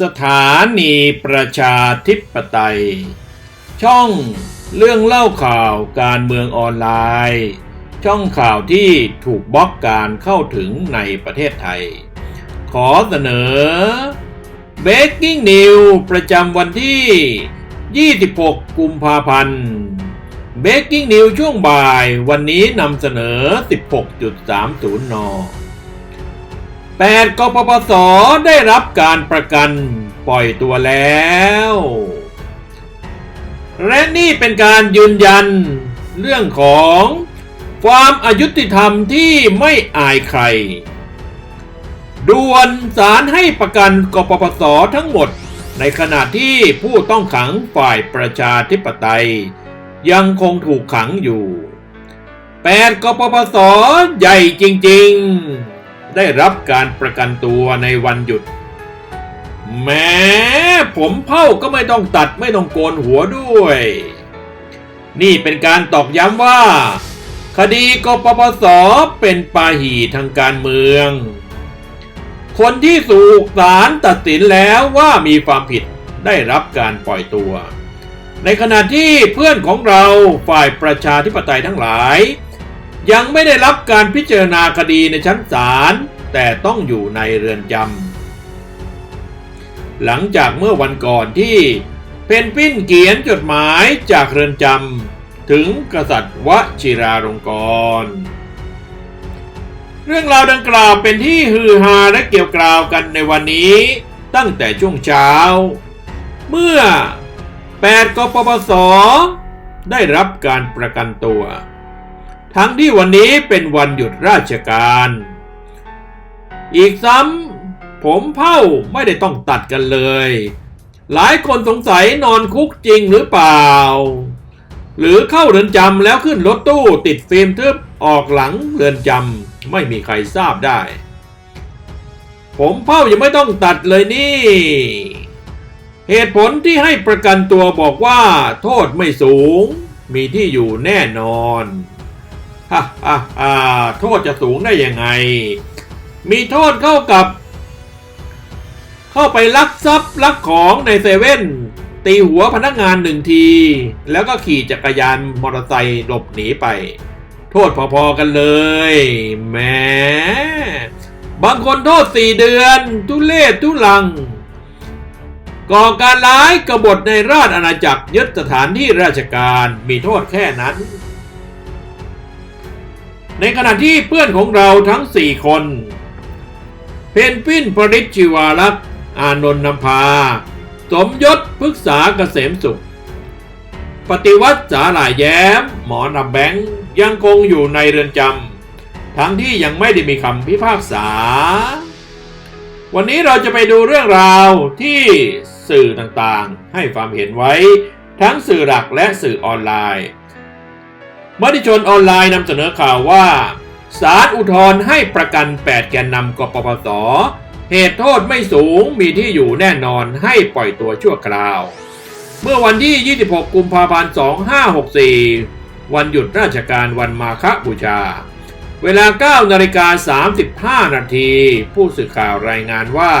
สถานีประชาธิปไตย ช่องเรื่องเล่าข่าวการเมืองออนไลน์ ช่องข่าวที่ถูกบล็อกการเข้าถึงในประเทศไทย ขอเสนอ Breaking News ประจำวันที่ 26 กุมภาพันธ์ Breaking News ช่วงบ่ายวันนี้นำเสนอ 16.30 น 8กปปสได้รับการประกันปล่อยตัวแล้ว และนี่เป็นการยืนยันเรื่องของความอายุติธรรมที่ไม่อายใคร ด่วนศาลให้ประกันกปปสทั้งหมด ในขณะที่ผู้ต้องขังฝ่ายประชาธิปไตย ยังคงถูกขังอยู่ 8กปปสใหญ่จริง ๆ ได้รับการประกันตัวในวันหยุด แม้ผมเผ่าก็ไม่ต้องตัดไม่ต้องโกนหัวด้วย นี่เป็นการตอกย้ำว่า คดีกปปสเป็นปาหีทางการเมือง คนที่สูกศาลตัดสินแล้วว่ามีความผิดได้รับการปล่อยตัว ในขณะที่เพื่อนของเราฝ่ายประชาธิปไตยทั้งหลาย ยังไม่ได้รับการพิจารณาคดีในชั้นศาลแต่ต้องอยู่ในเรือนจำหลังจากเมื่อวันก่อนที่เพนปิ้นเขียนจดหมายจากเรือนจำถึงกษัตริย์วชิราลงกรณ์เรื่องราวดังกล่าวเป็นที่ฮือฮาและเกี่ยวกล่าวกันในวันนี้ตั้งแต่ช่วงเช้า เมื่อ 8กปปส ได้รับการประกันตัว ทั้งที่วันนี้เป็นวันหยุดราชการ อีกซ้ำผมเผ่าไม่ได้ต้องตัดกันเลย หลายคนสงสัยนอนคุกจริงหรือเปล่า หรือเข้าเรือนจำแล้วขึ้นรถตู้ติดฟิล์มทึบออกหลังเรือนจำไม่มีใครทราบได้ ผมเผ่ายังไม่ต้องตัดเลยนี่ เหตุผลที่ให้ประกันตัวบอกว่า โทษไม่สูง มีที่อยู่แน่นอน ฮ่าฮ่าฮ่าโทษจะสูงได้ยังไง มีโทษเข้ากับ เข้าไปลักทรัพย์ลักของในเซเว่นตีหัวพนักงานหนึ่งที แล้วก็ขี่จักรยานมอเตอร์ไซค์หลบหนีไป โทษพอๆกันเลยแหมบางคนโทษสี่เดือน ทุเลศทุลัง ก่อการร้ายกบฏในราชอาณาจักรยึดสถานที่ราชการมีโทษแค่นั้น ในขณะที่เพื่อนของเราทั้งสี่คน เพนปินปริชชิวาลักษ์อานนท์นำพาสมยศพฤกษาเกษมสุข ปฏิวัติสาหร่ายแย้ม หมอนำแบงค์ยังคงอยู่ในเรือนจำ ทั้งที่ยังไม่ได้มีคำพิพากษา วันนี้เราจะไปดูเรื่องราวที่สื่อต่างๆ ให้ความเห็นไว้ ทั้งสื่อหลักและสื่อออนไลน์ มติชนออนไลน์นำเสนอข่าวว่าศาลอุทธรณ์ให้ประกัน 8 แกนนำกปปส เหตุโทษไม่สูงมีที่อยู่แน่นอนให้ปล่อยตัวชั่วคราว เมื่อวันที่ 26 กุมภาพันธ์ 2564 วันหยุดราชการวันมาฆบูชา เวลา 9 นาฬิกา 35 นาที ผู้สื่อข่าวรายงานว่า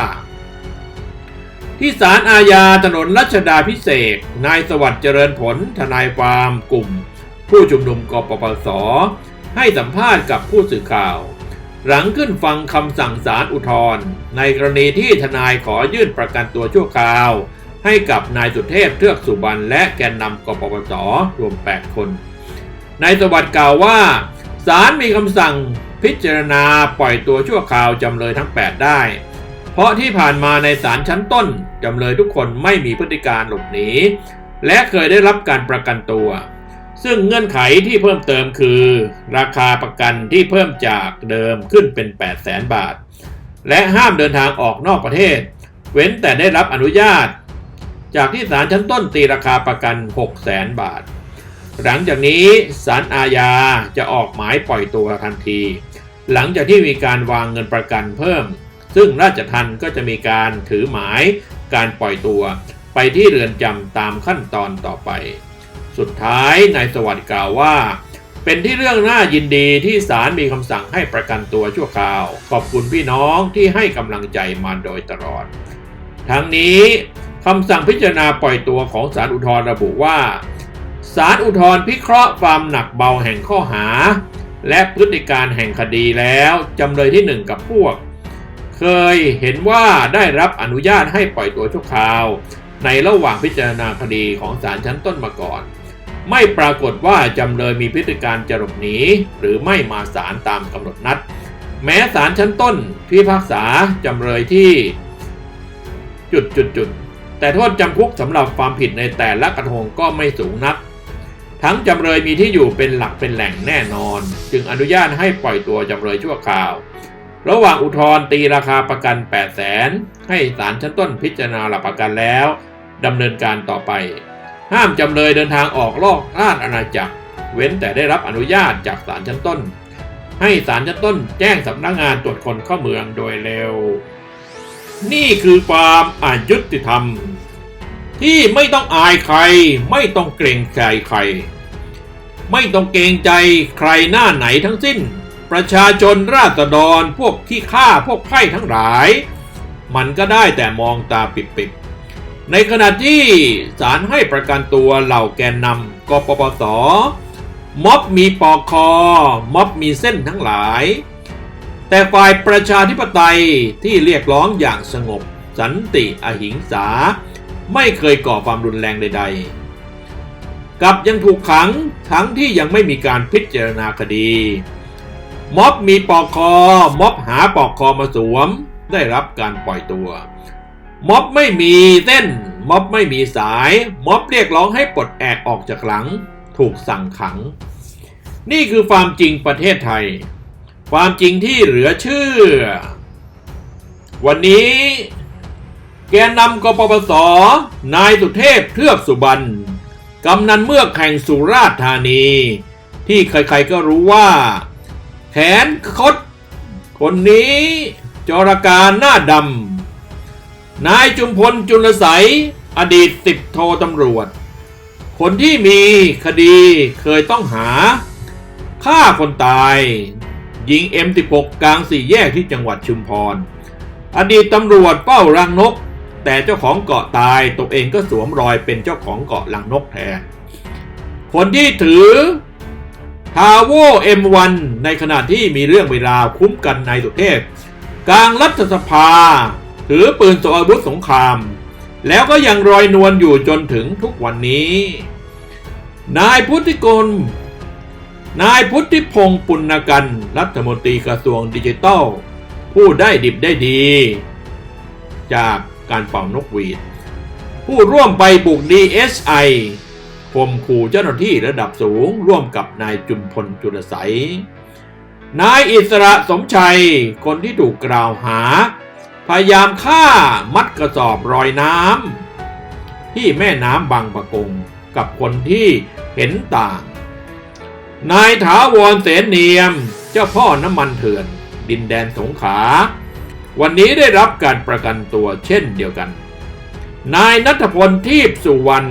ที่ศาลอาญาถนนรัชดาพิเศษ นายสวัสดิ์เจริญผล ทนายความกลุ่ม ผู้ชุมนุมกปปส ให้สัมภาษณ์กับผู้สื่อข่าว หลังขึ้นฟังคำสั่งศาลอุทธรณ์ในกรณีที่ทนายขอยื่นประกันตัวชั่วคราว ให้กับนายสุเทพเทือกสุบรรณและแกนนำกปปส รวม 8 คนนายสวัสดิ์กล่าวว่าศาลมีคำสั่งพิจารณาปล่อยตัวชั่วคราวจำเลยทั้ง 8 ได้ เพราะที่ผ่านมาในศาลชั้นต้นจำเลยทุกคนไม่มีพฤติการหลบหนีและเคยได้รับการประกันตัว ซึ่งเงื่อนไขที่เพิ่มเติมคือ ราคาประกันที่เพิ่มจากเดิมขึ้นเป็น 8 0 0แสนบาท และห้ามเดินทางออกนอกประเทศ เว้นแต่ได้รับอนุญาต จากที่ศาลชั้นต้นตีราคาประกัน 6 0แสนบาท หลังจากนี้ศาลอาญาจะออกหมายปล่อยตัวทันที หลังจากที่มีการวางเงินประกันเพิ่ม ซึ่งราชทันก็จะมีการถือหมายการปล่อยตัว ไปที่เรือนจำตามขั้นตอนต่อไป สุดท้ายนายสวัสดิ์กล่าวว่า เป็นที่เรื่องน่ายินดีที่ศาลมีคำสั่งให้ประกันตัวชั่วคราว ขอบคุณพี่น้องที่ให้กำลังใจมาโดยตลอด ทั้งนี้คำสั่งพิจารณาปล่อยตัวของศาลอุทธรระบุว่าศาลอุทธรพิเคราะห์ความหนักเบาแห่งข้อหา และพฤติการแห่งคดีแล้วจำเลยที่หนึ่งกับพวก เคยเห็นว่าได้รับอนุญาตให้ปล่อยตัวชั่วคราว ในระหว่างพิจารณาคดีของศาลชั้นต้นมาก่อน ไม่ปรากฏว่าจำเลยมีพฤติการจะหลบหนีหรือไม่มาศาลตามกำหนดนัด แม้ศาลชั้นต้นพิพากษาจำเลยที่จุดจุดจุดแต่โทษจำคุกสำหรับความผิดในแต่ละกระทงก็ไม่สูงนัก ทั้งจำเลยมีที่อยู่เป็นหลักเป็นแหล่งแน่นอน จึงอนุญาตให้ปล่อยตัวจำเลยชั่วคราว ระหว่างอุทธร์ตีราคาประกัน 8 0 0แสนให้ศาลชั้นต้นพิจารณาหลักประกันแล้วดำเนินการต่อไป ห้ามจำเลยเดินทางออกลอกราชอาณาจักร เว้นแต่ได้รับอนุญาตจากศาลชั้นต้น ให้ศาลชั้นต้นแจ้งสำนักงานตรวจคนเข้าเมืองโดยเร็ว นี่คือความอายุติธรรม ที่ไม่ต้องอายใคร ไม่ต้องเกรงใจใคร ไม่ต้องเกรงใจใครหน้าไหนทั้งสิ้น ประชาชนราษฎรพวกที่ฆ่าพวกไพร่ทั้งหลาย มันก็ได้แต่มองตาปิบๆ ในขณะที่ศาลให้ประกันตัวเหล่าแกนนำกปปส ม็อบมีปอกคอ ม็อบมีเส้นทั้งหลาย แต่ฝ่ายประชาธิปไตยที่เรียกร้องอย่างสงบ สันติอหิงสา ไม่เคยก่อความรุนแรงใด ๆ กับยังถูกขังทั้งที่ยังไม่มีการพิจารณาคดี ม็อบมีปอกคอ ม็อบหาปอกคอมาสวม ได้รับการปล่อยตัว ม็อบไม่มีเส้น ม็อบไม่มีสาย ม็อบเรียกร้องให้ปลดแอกออกจากหลัง ถูกสั่งขัง นี่คือความจริงประเทศไทย ความจริงที่เหลือเชื่อ วันนี้แกนนำกปปส นายสุเทพเทือกสุบรรณกำนันเมือกแห่งสุราษฎร์ธานี ที่ใครๆก็รู้ว่าแขนคดคนนี้จรการหน้าดำ นายจุมพลจุลใสยอดีตสิบโทตำรวจ คนที่มีคดีเคยต้องหาฆ่าคนตาย ยิง M16 กลางสี่แยกที่จังหวัดชุมพร อดีตตำรวจเป้ารังนก แต่เจ้าของเกาะตายตัวเองก็สวมรอยเป็นเจ้าของเกาะลังนกแทน คนที่ถือทาโว M1 ในขณะที่มีเรื่องเวลาคุ้มกันนายสุเทพ กลางรัฐสภา ถือปืนสอาวุธสงคราม แล้วก็ยังรอยนวลอยู่จนถึงทุกวันนี้ นายพุทธิกลนายพุทธิพงศ์ปุณกันรัฐมนตรีกระทรวงดิจิทัลผู้ได้ดิบได้ดี จากการเป่านกหวีด ผู้ร่วมไปบุก DSI ข่มขู่เจ้าหน้าที่ระดับสูงร่วมกับนายจุมพลจุลใสนายอิสระสมชัย คนที่ถูกกล่าวหา พยายามฆ่ามัดกระสอบรอยน้ำที่แม่น้ำบางปะกงกับคนที่เห็นต่าง นายถาวรเสนเนียมเจ้าพ่อน้ำมันเถื่อน ดินแดนสงขา วันนี้ได้รับการประกันตัวเช่นเดียวกัน นายนัทพลทีพสุวรรณ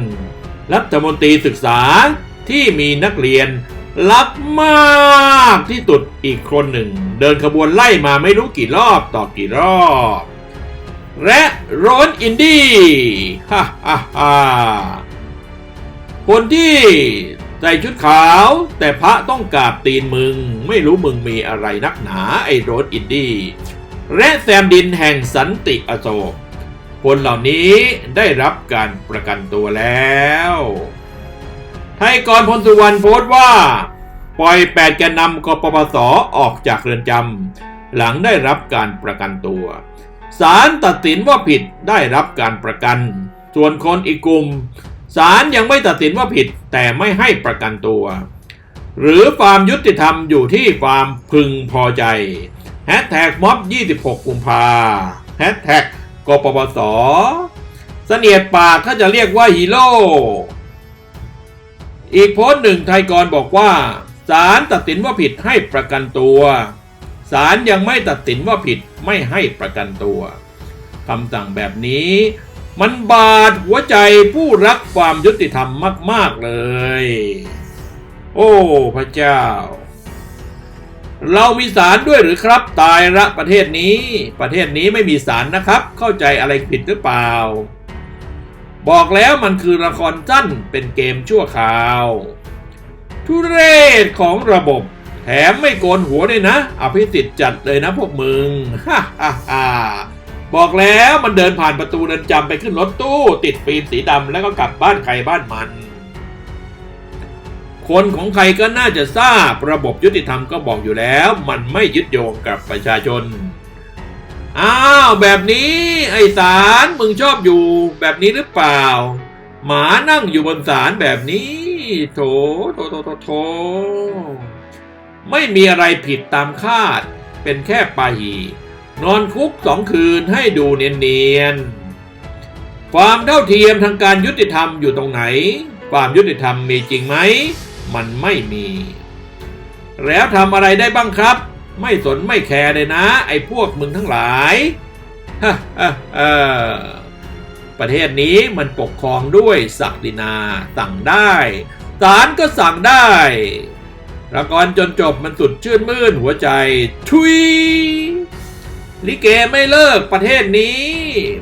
รัฐมนตรีศึกษาที่มีนักเรียน รักมากที่สุดอีกคนหนึ่ง เดินขบวนไล่มาไม่รู้กี่รอบต่อกี่รอบ และโรนอินดี้ฮ่าฮ่าฮ่าคนที่ใส่ชุดขาวแต่พระต้องกราบตีนมึง ไม่รู้มึงมีอะไรนักหนาไอ้โรนอินดี้และแซมดินแห่งสันติอโศกคนเหล่านี้ได้รับการประกันตัวแล้ว ไทยกรพลสุวรรณโพสต์ว่า ปล่อยแปดแกนนำกปปสออกจากเรือนจำหลังได้รับการประกันตัวศาลตัดสินว่าผิดได้รับการประกัน ส่วนคนอีกกลุ่มศาลยังไม่ตัดสินว่าผิดแต่ไม่ให้ประกันตัว หรือความยุติธรรมอยู่ที่ความพึงพอใจแฮชแท็กม็อบ 26 กุมภาแฮชแท็กกปปสเสนียดปากถ้าจะเรียกว่าฮีโร่ อีกโพสหนึ่งไทยกรบอกว่าศาลตัดสินว่าผิดให้ประกันตัวศาลยังไม่ตัดสินว่าผิดไม่ให้ประกันตัวคำสั่งแบบนี้ มันบาดหัวใจผู้รักความยุติธรรมมาก ๆ เลย โอ้ พระเจ้า เรามีศาลด้วยหรือครับ ตายละประเทศนี้ ประเทศนี้ไม่มีศาลนะครับ เข้าใจอะไรผิดหรือเปล่า บอกแล้วมันคือละครสั้นเป็นเกมชั่วคราว ทุเรศของระบบ แถมไม่โกนหัวด้วยนะ อภิสิทธิ์จัดเลยนะพวกมึง ฮ่าฮ่าฮ่าบอกแล้วมันเดินผ่านประตูเดินจำไปขึ้นรถตู้ ติดฟิล์มสีดำแล้วก็กลับบ้านใครบ้านมัน คนของใครก็น่าจะทราบระบบยุติธรรมก็บอกอยู่แล้ว มันไม่ยึดโยงกับประชาชน อ้าวแบบนี้ไอสารมึงชอบอยู่แบบนี้หรือเปล่า หมานั่งอยู่บนศาลแบบนี้ โถโถโถโถโถไม่มีอะไรผิดตามคาด เป็นแค่ปาหีนอนคุกสองคืนให้ดูเนียนๆ ความเท่าเทียมทางการยุติธรรมอยู่ตรงไหน ความยุติธรรมมีจริงไหม มันไม่มี แล้วทำอะไรได้บ้างครับ ไม่สนไม่แคร์เลยนะ ไอ้พวกมึงทั้งหลายฮะฮะประเทศนี้มันปกครองด้วยศักดินาสั่งได้ศาลก็สั่งได้ละครจนจบมันสุดชื่นมื่นหัวใจ ทุยลิเกไม่เลิกประเทศนี้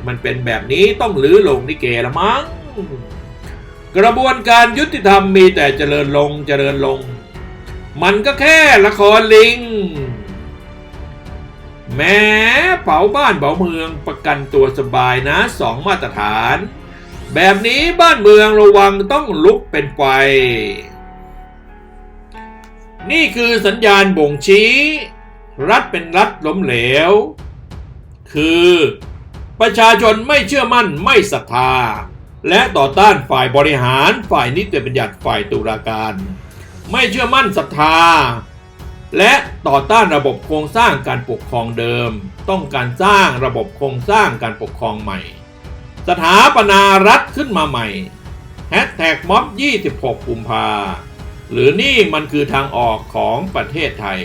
มันเป็นแบบนี้ต้องลื้อลงลิเกละมั้ง กระบวนการยุติธรรมมีแต่เจริญลงเจริญลง มันก็แค่ละครลิง แม้เผาบ้านเผาเมืองประกันตัวสบายนะสองมาตรฐาน แบบนี้บ้านเมืองระวังต้องลุกเป็นไฟ นี่คือสัญญาณบ่งชี้ รัฐเป็นรัฐล้มเหลว คือ ประชาชนไม่เชื่อมั่นไม่ศรัทธา และต่อต้านฝ่ายบริหารฝ่ายนิติบัญญัติฝ่ายตุลาการ ไม่เชื่อมั่นศรัทธา และต่อต้านระบบโครงสร้างการปกครองเดิม ต้องการสร้างระบบโครงสร้างการปกครองใหม่ สถาปนารัฐขึ้นมาใหม่แฮชแท็กม็อบ26กุมภาหรือนี่มันคือทางออกของประเทศไทย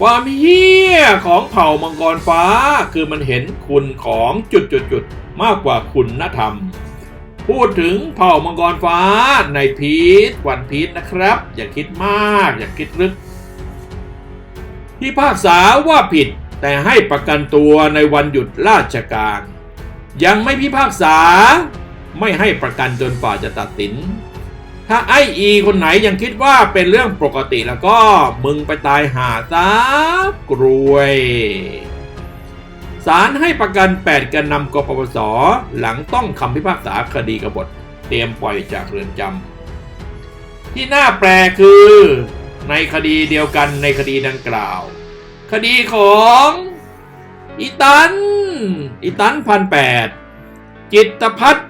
ความเฮี้ยของเผ่ามังกรฟ้าคือมันเห็นคุณของจุดจุดจุดๆๆมากกว่าคุณนธรรม พูดถึงเผ่ามังกรฟ้าในพีทวันพีทนะครับ อย่าคิดมาก อย่าคิดลึก พิพากษาว่าผิดแต่ให้ประกันตัวในวันหยุดราชการ ยังไม่พิพากษา ไม่ให้ประกันจนฝ่าจะตัดสิน ถ้าไออีคนไหนยังคิดว่าเป็นเรื่องปกติแล้วก็มึงไปตายหาซะกรวยศาลให้ประกัน 8กันนำกปปส หลังต้องคำพิพากษาคดีกบฏ เตรียมปล่อยจากเรือนจำที่น่าแปลคือ ในคดีเดียวกันในคดีดังกล่าว คดีของอีตันอีตันพันแปดจิตพัฒน์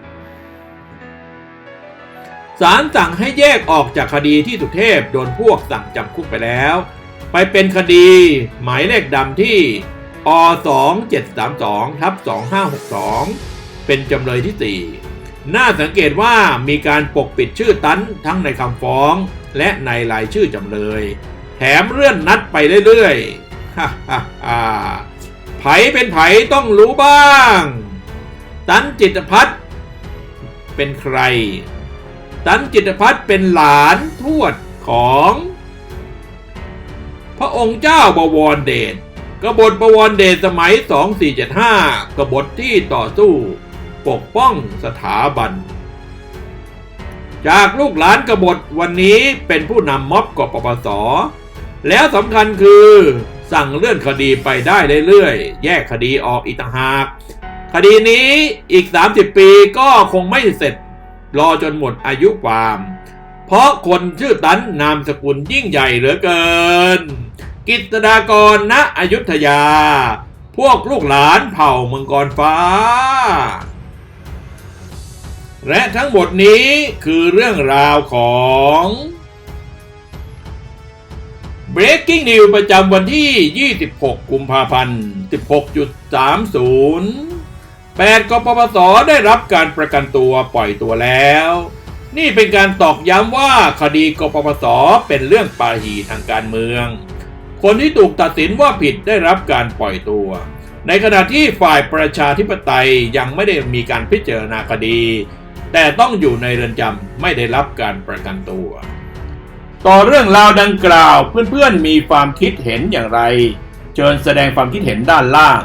ศาลสั่งให้แยกออกจากคดีที่สุเทพโดนพวกสั่งจำคุกไปแล้ว ไปเป็นคดีหมายเลขดำที่อ2732ทับ2562 เป็นจำเลยที่ 4 น่าสังเกตว่ามีการปกปิดชื่อตันทั้งในคำฟ้อง และในรายชื่อจำเลย แถมเลื่อนนัดไปเรื่อยๆฮ่าฮ่าฮ่าไผเป็นไผต้องรู้บ้าง ตันจิตพัฒน์เป็นใคร ตันจิตพัฒน์เป็นหลานทวดของ พระองค์เจ้าบวรเดชกบฏบวรเดชสมัย 2475 กบฏที่ต่อสู้ ปกป้องสถาบัน จากลูกหลานกบฏวันนี้เป็นผู้นำม็อบกปปส แล้วสำคัญคือสั่งเลื่อนคดีไปได้เรื่อยๆ แยกคดีออกอีกต่างหาก คดีนี้อีก 30 ปีก็คงไม่เสร็จ รอจนหมดอายุความ เพราะคนชื่อตันนามสกุลยิ่งใหญ่เหลือเกิน กิตดากรณอยุธยา พวกลูกหลานเผ่ามังกรฟ้า และทั้งหมดนี้คือเรื่องราวของ Breaking News ประจำวันที่ 26 กุมภาพันธ์ 16.30 8กปปสได้รับการประกันตัวปล่อยตัวแล้ว นี่เป็นการตอกย้ำว่าคดีกปปสเป็นเรื่องปาหีทางการเมือง คนที่ถูกตัดสินว่าผิดได้รับการปล่อยตัว ในขณะที่ฝ่ายประชาธิปไตยยังไม่ได้มีการพิจารณาคดี แต่ต้องอยู่ในเรือนจำไม่ได้รับการประกันตัว ต่อเรื่องราวดังกล่าวเพื่อนๆมีความคิดเห็นอย่างไร เชิญแสดงความคิดเห็นด้านล่าง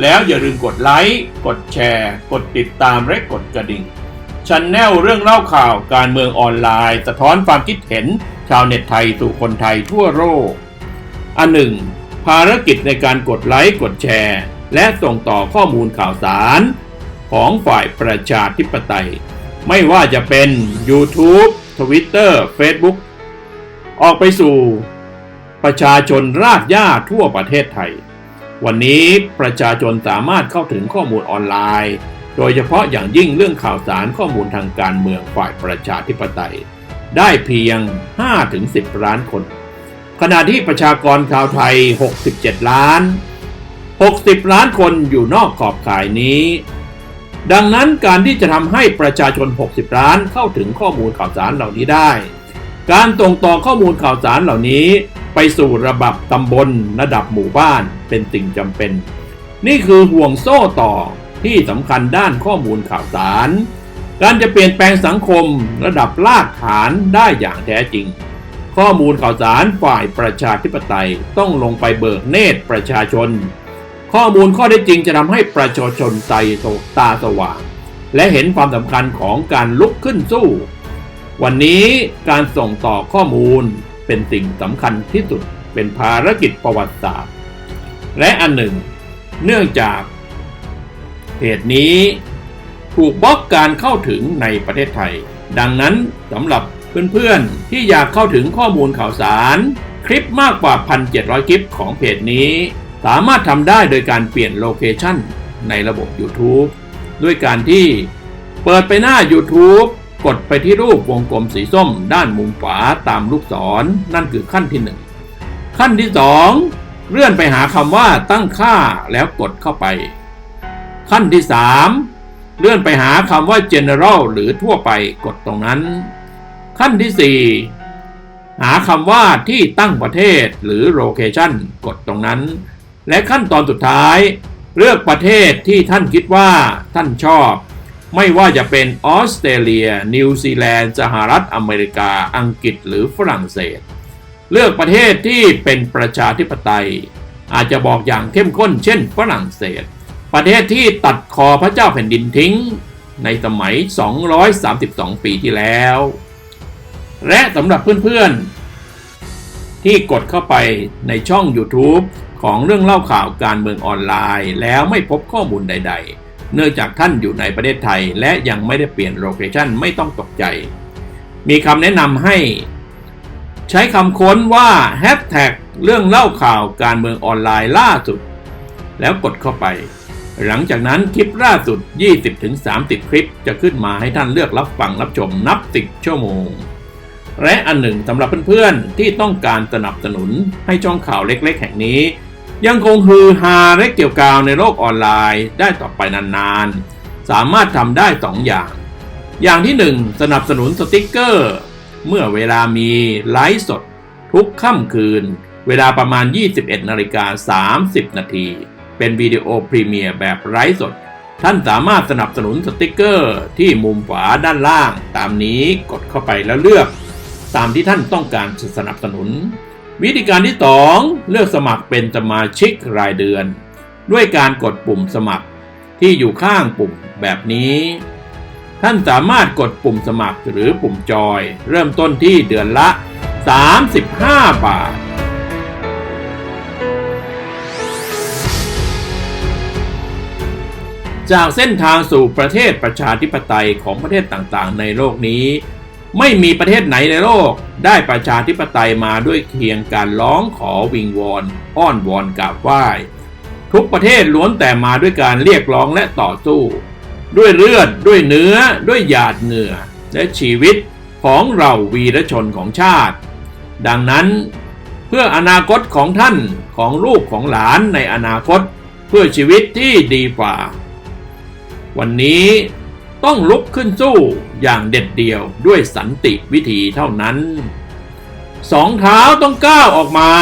แล้วอย่าลืมกดไลค์ กดแชร์ กดติดตามและกดกระดิ่งชันแนลเรื่องเล่าข่าวการเมืองออนไลน์ สะท้อนความคิดเห็น ชาวเน็ตไทยสู่คนไทยทั่วโลกอันหนึ่งภารกิจในการกดไลค์ กดแชร์ และส่งต่อข้อมูลข่าวสาร ของฝ่ายประชาธิปไตย ไม่ว่าจะเป็น YouTube Twitter Facebook ออกไปสู่ประชาชนรากหญ้าทั่วประเทศไทย วันนี้ประชาชนสามารถเข้าถึงข้อมูลออนไลน์ โดยเฉพาะอย่างยิ่งเรื่องข่าวสารข้อมูลทางการเมืองฝ่ายประชาธิปไตย ได้เพียง 5-10 ล้านคน ขณะที่ประชากรชาวไทย 67 ล้าน 60 ล้านคนอยู่นอกขอบข่ายนี้ ดังนั้นการที่จะทำให้ประชาชน 60 ล้านเข้าถึงข้อมูลข่าวสารเหล่านี้ได้ การตรงต่อข้อมูลข่าวสารเหล่านี้ ไปสู่ระบบตำบลระดับหมู่บ้านเป็นสิ่งจำเป็น นี่คือห่วงโซ่ต่อที่สำคัญด้านข้อมูลข่าวสาร การจะเปลี่ยนแปลงสังคมระดับรากฐานได้อย่างแท้จริง ข้อมูลข่าวสารฝ่ายประชาธิปไตยต้องลงไปเบิกเนตรประชาชน ข้อมูลข้อได้จริงจะทำให้ประชาชนใจตาสว่าง และเห็นความสำคัญของการลุกขึ้นสู้ วันนี้การส่งต่อข้อมูลเป็นสิ่งสำคัญที่สุดเป็นภารกิจประวัติศาสตร์ และอันหนึ่ง เนื่องจากเหตุนี้ถูกบล็อกการเข้าถึงในประเทศไทย ดังนั้นสำหรับเพื่อนๆ ที่อยากเข้าถึงข้อมูลข่าวสาร คลิปมากกว่า 1,700 คลิปของเพจนี้ สามารถทำได้โดยการเปลี่ยนโลเคชันในระบบ YouTube ด้วยการที่เปิดไปหน้า YouTube กดไปที่รูปวงกลมสีส้ม ด้านมุมขวาตามลูกศรนนั่นคือขั้นที่ 1 ขั้นที่ 2 เลื่อนไปหาคำว่าตั้งค่าแล้วกดเข้าไป ขั้นที่ 3 เลื่อนไปหาคำว่า general หรือทั่วไปกดตรงนั้น ขั้นที่ 4 หาคำว่าที่ตั้งประเทศหรือ location กดตรงนั้น และขั้นตอนสุดท้าย เลือกประเทศที่ท่านคิดว่าท่านชอบ ไม่ว่าจะเป็นออสเตรเลีย นิวซีแลนด์สหรัฐอเมริกา อังกฤษหรือฝรั่งเศส เลือกประเทศที่เป็นประชาธิปไตย อาจจะบอกอย่างเข้มข้นเช่น ฝรั่งเศส ประเทศที่ตัดคอพระเจ้าแผ่นดินทิ้ง ในสมัย 232 ปีที่แล้ว และสำหรับเพื่อนๆที่กดเข้าไปในช่อง YouTube ของเรื่องเล่าข่าวการเมืองออนไลน์ แล้วไม่พบข้อมูลใด ๆ เนื่องจากท่านอยู่ในประเทศไทย และยังไม่ได้เปลี่ยนโลเคชันไม่ต้องตกใจ มีคำแนะนำให้ ใช้คำค้นว่าแฮชแท็กเรื่องเล่าข่าวการเมืองออนไลน์ล่าสุด แล้วกดเข้าไป หลังจากนั้นคลิปล่าสุด 20-30 คลิปจะขึ้นมาให้ท่านเลือกรับฟังรับชมนับสิบชั่วโมงและอันหนึ่งสำหรับเพื่อนๆที่ต้องการสนับสนุนให้ช่องข่าวเล็กๆ แห่งนี้ ยังคงฮือฮาและเกี่ยวกาวในโลกออนไลน์ได้ต่อไปนานๆ สามารถทำได้สองอย่าง อย่างที่หนึ่งสนับสนุนสติกเกอร์ เมื่อเวลามีไลฟ์สด ทุกค่ำคืน เวลาประมาณ 21นาฬิกา30 นาที เป็นวิดีโอพรีเมียร์แบบไลฟ์สด ท่านสามารถสนับสนุนสติกเกอร์ที่มุมขวาด้านล่าง ตามนี้กดเข้าไปแล้วเลือก ตามที่ท่านต้องการสนับสนุน วิธีการที่ 2 เลือกสมัครเป็นสมาชิกรายเดือน ด้วยการกดปุ่มสมัครที่อยู่ข้างปุ่มแบบนี้ ท่านสามารถกดปุ่มสมัครหรือปุ่มจอย เริ่มต้นที่เดือนละ 35 บาท จากเส้นทางสู่ประเทศประชาธิปไตยของประเทศต่างๆ ในโลกนี้ ไม่มีประเทศไหนในโลก ได้ประชาธิปไตยมาด้วยเพียงการร้องขอวิงวอนอ้อนวอนกราบไหว้ทุกประเทศล้วนแต่มาด้วยการเรียกร้องและต่อสู้ ด้วยเลือดด้วยเนื้อ ด้วยหยาดเหงื่อ และชีวิตของเราวีรชนของชาติ ดังนั้น เพื่ออนาคตของท่านของลูกของหลานในอนาคต เพื่อชีวิตที่ดีกว่า วันนี้ต้องลุกขึ้นสู้ อย่างเด็ดเดี่ยวด้วยสันติวิธีเท่านั้น สองเท้าต้องก้าวออกมา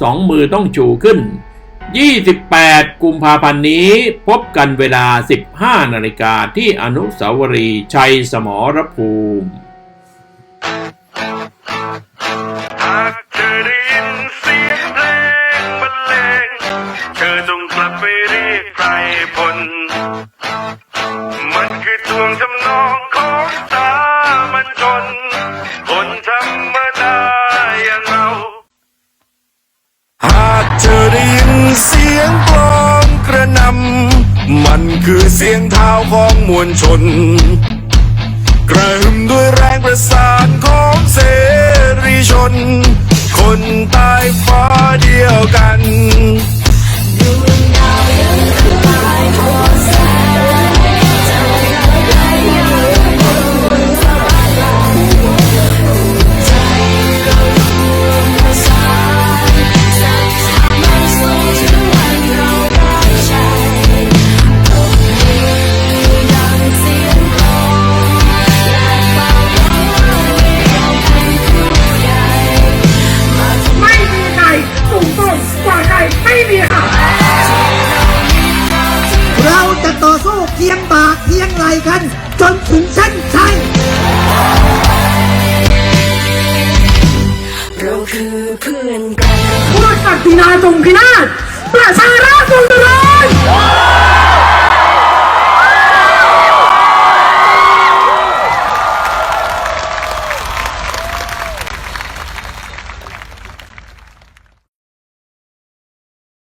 สองมือต้องชูขึ้น 28 กุมภาพันธ์นี้พบกันเวลา 15 นาฬิกาที่อนุสาวรีย์ชัยสมรภูมิไปเรียกใครพลมันคือทวงจำนอง คนธรรมดาอย่างเรา หากเธอได้ยินเสียงกลองกระนำมันคือเสียงเท้าของมวลชน กระหึ่มด้วยแรงประสานของเสรีชน คนใต้ฟ้าเดียวกันดวงดาวยังคือไม้โพส